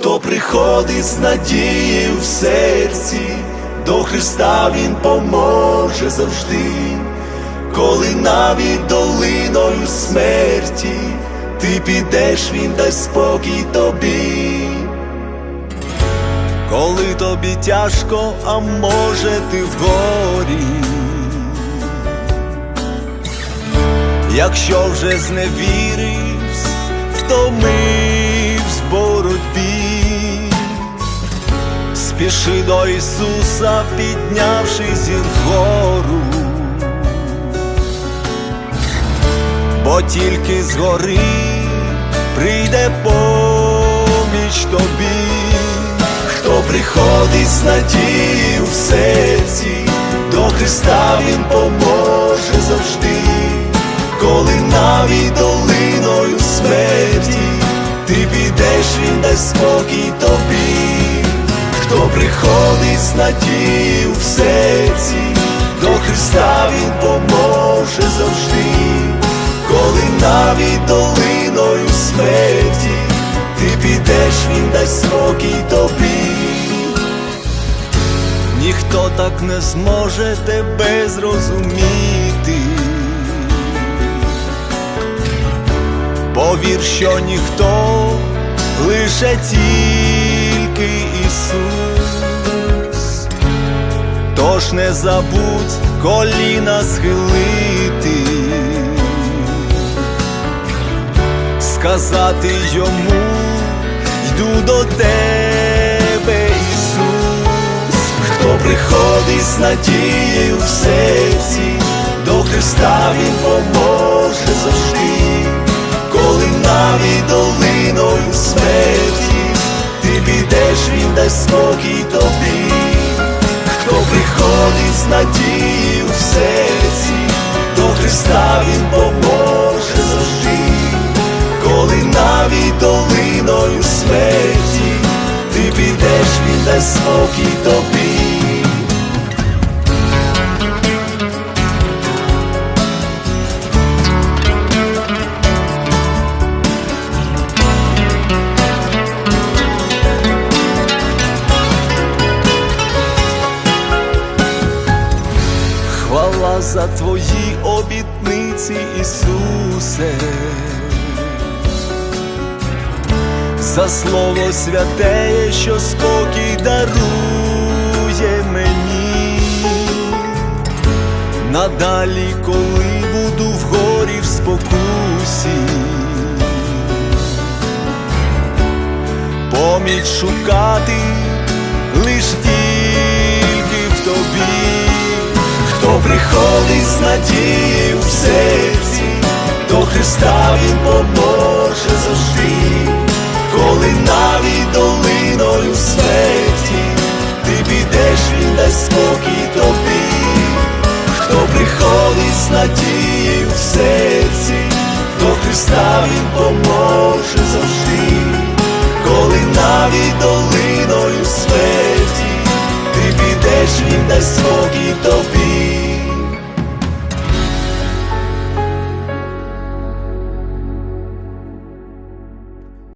Хто приходить з надією в серці, до Христа Він поможе завжди, коли навіть долиною смерті ти підеш, Він дасть спокій тобі. Коли тобі тяжко, а може ти в горі, якщо вже зневірився, втомився спіши до Ісуса, піднявши зір вгору, бо тільки згори прийде поміч тобі, хто приходить з надією в серці, до Христа Він поможе завжди. Коли навіть долиною смерті ти підеш, він дасть спокій тобі, хто приходить з надією в серці, до Христа Він поможе завжди, коли навіть долиною смерті ти підеш, він дасть спокій тобі. Ніхто так не зможе тебе зрозуміти. Повір, що ніхто, лише тільки тож не забудь коліна схилити, сказати йому, йду до тебе, Ісус, хто приходить з надією в серці, до Христа Він поможе з в серці, до Христа Він поможе завжди, коли навіть долиною смерті ти підеш, він дасть спокій тобі. За твої обітниці, Ісусе, за слово святе, що спокій дарує мені, надалі, коли буду в горі в спокусі, поміч шукати Колись надії у серці, до Христа Він поможе завжди, коли навіть долиною смерті, ти підеш Він дасть спокій тобі, хто приходить з надією в серці, до Христа Він поможе завжди, коли навіть долиною смерті, ти підеш Він дасть спокій тобі.